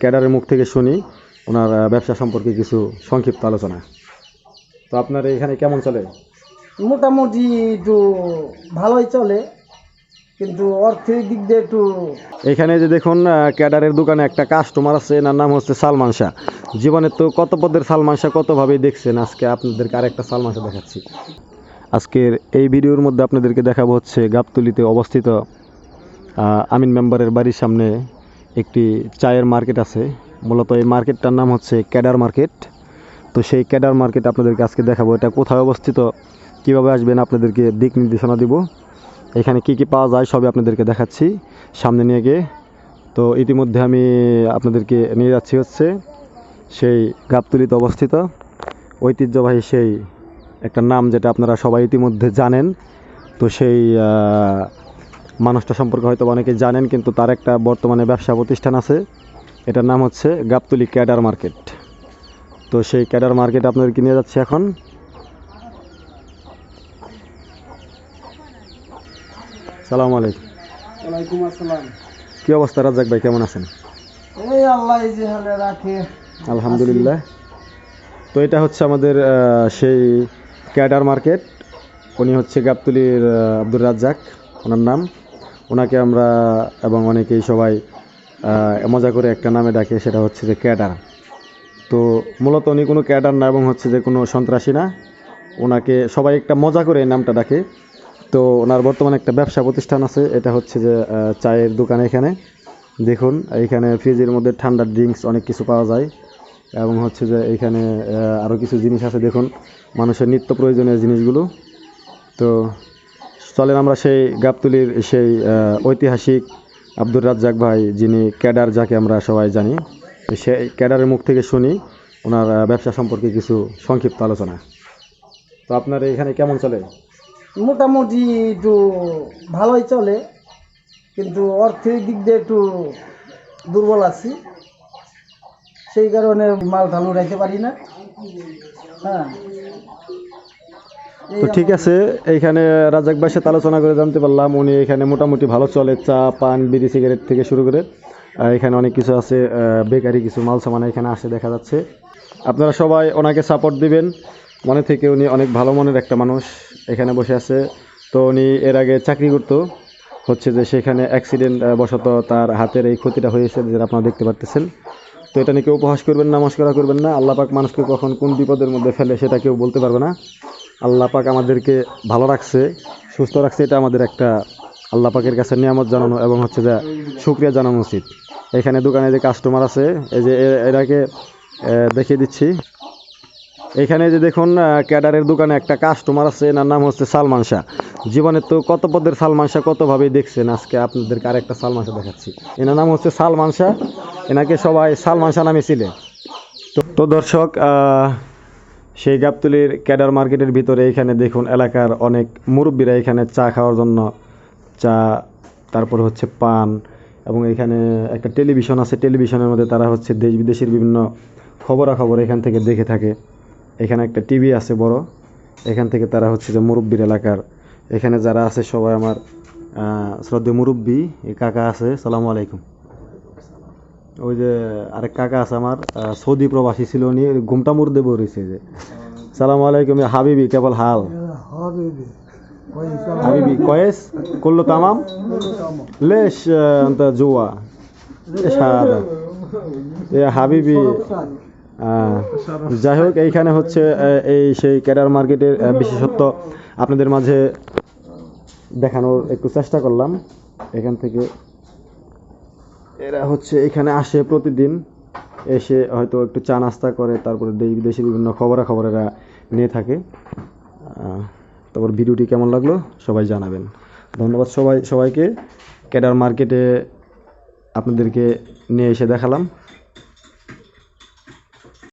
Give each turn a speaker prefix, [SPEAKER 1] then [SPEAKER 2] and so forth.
[SPEAKER 1] ক্যাডারের মুখ থেকে শুনি ওনার ব্যবসা সম্পর্কে কিছু সংক্ষিপ্ত আলোচনা। তো আপনার এখানে কেমন চলে?
[SPEAKER 2] মোটামুটি একটু ভালোই চলে কিন্তু অর্থের দিক দিয়ে একটু
[SPEAKER 1] এখানে যে দেখুন ক্যাডারের দোকানে একটা কাস্টমার আছে এনার নাম হচ্ছে সালমান শাহ। জীবনে তো কত পদের সালমান শাহ কতভাবেই দেখছেন? আজকে আপনাদেরকে আরেকটা সালমান শাহ দেখাচ্ছি। আজকের এই ভিডিওর মধ্যে আপনাদেরকে দেখাবো হচ্ছে গাবতলিতে অবস্থিত আমিন মেম্বারের বাড়ির সামনে একটি চায়ের মার্কেট আছে। মূলত এই মার্কেটটার নাম হচ্ছে ক্যাডার মার্কেট। তো সেই ক্যাডার মার্কেট আপনাদেরকে আজকে দেখাবো, এটা কোথায় অবস্থিত, কীভাবে আসবেন আপনাদেরকে দিক নির্দেশনা দিব। এখানে কি কি পাওয়া যায় সবই আপনাদেরকে দেখাচ্ছি সামনে নিয়ে গিয়ে। তো ইতিমধ্যে আমি আপনাদেরকে নিয়ে যাচ্ছি হচ্ছে সেই গাবতলিতে অবস্থিত। ঐতিহ্যবাহী সেই একটা নাম যেটা আপনারা সবাই ইতিমধ্যে জানেন। তো সেই মানুষটা সম্পর্কে হয়তো অনেকে জানেন কিন্তু তার একটা বর্তমানে ব্যবসা প্রতিষ্ঠান আছে। এটার নাম হচ্ছে গাবতলি ক্যাডার মার্কেট। তো সেই ক্যাডার মার্কেট আপনাদেরকে নিয়ে যাচ্ছে এখন। সালাম আলাইকুম।
[SPEAKER 2] ওয়ালাইকুম আসসালাম।
[SPEAKER 1] কি অবস্থা রাজ্জাক ভাই কেমন আছেন?
[SPEAKER 2] এই আল্লাহ যে হালে রাখে।
[SPEAKER 1] আলহামদুলিল্লাহ। তো এটা হচ্ছে আমাদের সেই ক্যাডার মার্কেট। উনি হচ্ছে গাবতলির আব্দুর রাজ্জাক ওনার নাম। ওনাকে আমরা এবং অনেকেই সবাই মজা করে একটা নামে ডাকে, সেটা হচ্ছে যে ক্যাডার। তো মূলত উনি কোনো ক্যাডার না এবং হচ্ছে যে কোনো সন্ত্রাসী না। ওনাকে সবাই একটা মজা করে নামটা ডাকে। তো ওনার বর্তমানে একটা ব্যবসা প্রতিষ্ঠান আছে, এটা হচ্ছে যে চায়ের দোকান এখানে। দেখুন, এইখানে ফ্রিজের মধ্যে ঠান্ডা ড্রিঙ্কস অনেক কিছু পাওয়া যায়। এবং হচ্ছে যে এইখানে আরও কিছু জিনিস আছে, দেখুন। মানুষের নিত্য প্রয়োজনীয় জিনিসগুলো। তো চলেন আমরা সেই গাবতুলির সেই ঐতিহাসিক আব্দুর রাজ্জাক ভাই, যিনি ক্যাডার যাকে আমরা সবাই জানি, সেই ক্যাডারের মুখ থেকে শুনি ওনার ব্যবসা সম্পর্কে কিছু সংক্ষিপ্ত আলোচনা। তো আপনার এখানে কেমন চলে?
[SPEAKER 2] মোটামুটি একটু ভালোই চলে, কিন্তু অর্থের দিক দিয়ে একটু দুর্বল আছি। সেই কারণে মাল ঢাল উড়াইতে পারি না। হ্যাঁ।
[SPEAKER 1] তো ঠিক আছে, এইখানে রাজাক ভাইয়ের সাথে আলোচনা করে জানতে পারলাম, উনি এখানে মোটামুটি ভালো চলে, চা, পান, বিড়ি, সিগারেট থেকে শুরু করে এখানে অনেক কিছু আছে বেকারি কিছু মাল সামান এখানে আসে, দেখা যাচ্ছে। আপনারা সবাই ওনাকে সাপোর্ট দিবেন, মনে থেকে উনি অনেক ভালো মনের একটা মানুষ এখানে বসে আছে। তো উনি এর আগে চাকরি করতো, হচ্ছে যে সেখানে অ্যাক্সিডেন্ট বশত তার হাতের এই ক্ষতিটা হয়েছে, যেটা আপনারা দেখতে পারতেছেন। তো এটা নিয়ে কেউ উপহাস করবেন না করবেন না, আল্লাহ পাক মানুষকে কখন কোন বিপদের মধ্যে ফেলে সেটা কেউ বলতে পারবে না। আল্লাহ পাক আমাদেরকে ভালো রাখছে, সুস্থ রাখছে, এটা আমাদের একটা আল্লাহ পাকের কাছে নিয়ামত জানানো এবং হচ্ছে যে শুক্রিয়া জানানো উচিত। এখানে দোকানে যে কাস্টমার আছে, এই যে এরাকে দেখিয়ে দিচ্ছি। এখানে যে দেখুন ক্যাডারের দোকানে একটা কাস্টমার আছে, এনার নাম হচ্ছে সালমান শাহ। জীবনে তো কত পদের সালমান শাহ কতভাবেই দেখছেন, আজকে আপনাদেরকে আরেকটা সালমান শাহ দেখাচ্ছি। এনার নাম হচ্ছে সালমান শাহ, এনাকে সবাই সালমান শাহ নামে ছিলে তো দর্শক সেই গাবতলির ক্যাডার মার্কেটের ভিতরে এখানে দেখুন এলাকার অনেক মুরব্বীরা এখানে চা খাওয়ার জন্য চা, তারপর হচ্ছে পান এবং এখানে একটা টেলিভিশন আছে। টেলিভিশনের মধ্যে তারা হচ্ছে দেশ বিদেশের বিভিন্ন খবরাখবর এখান থেকে দেখে থাকে। এখানে একটা টিভি আছে বড়। এখান থেকে তারা হচ্ছে যে মুরব্বীর এলাকার। এখানে যারা আছে সবাই আমার শ্রদ্ধে মুরব্বী কাকা আছে, সালামু আলাইকুম। ওই যে আরেক কাকা আছে আমার সৌদি প্রবাসী ছিল উনি ঘুমটা মুর্দে বরেছে যে। সালাম আলাইকুম হাবিবি, কেবল হাল? হাবিবি, কয়েস করল তামাম? লেশ জুয়া। এ হাবিবি যাই হোক, এইখানে হচ্ছে এই সেই ক্যাডার মার্কেটের বিশেষত্ব আপনাদের মাঝে দেখানোর একটু চেষ্টা করলাম। এখান থেকে এরা হচ্ছে এখানে আসে প্রতিদিন, এসে হয়তো একটু চা নাস্তা করে, তারপরে দেশ বিদেশের বিভিন্ন খবরাখবর এরা নিয়ে থাকে। তারপর ভিডিওটি কেমন লাগল সবাই জানাবেন। ধন্যবাদ সবাই, সবাইকে। ক্যাডার মার্কেটে আপনাদেরকে নিয়ে এসে দেখালাম।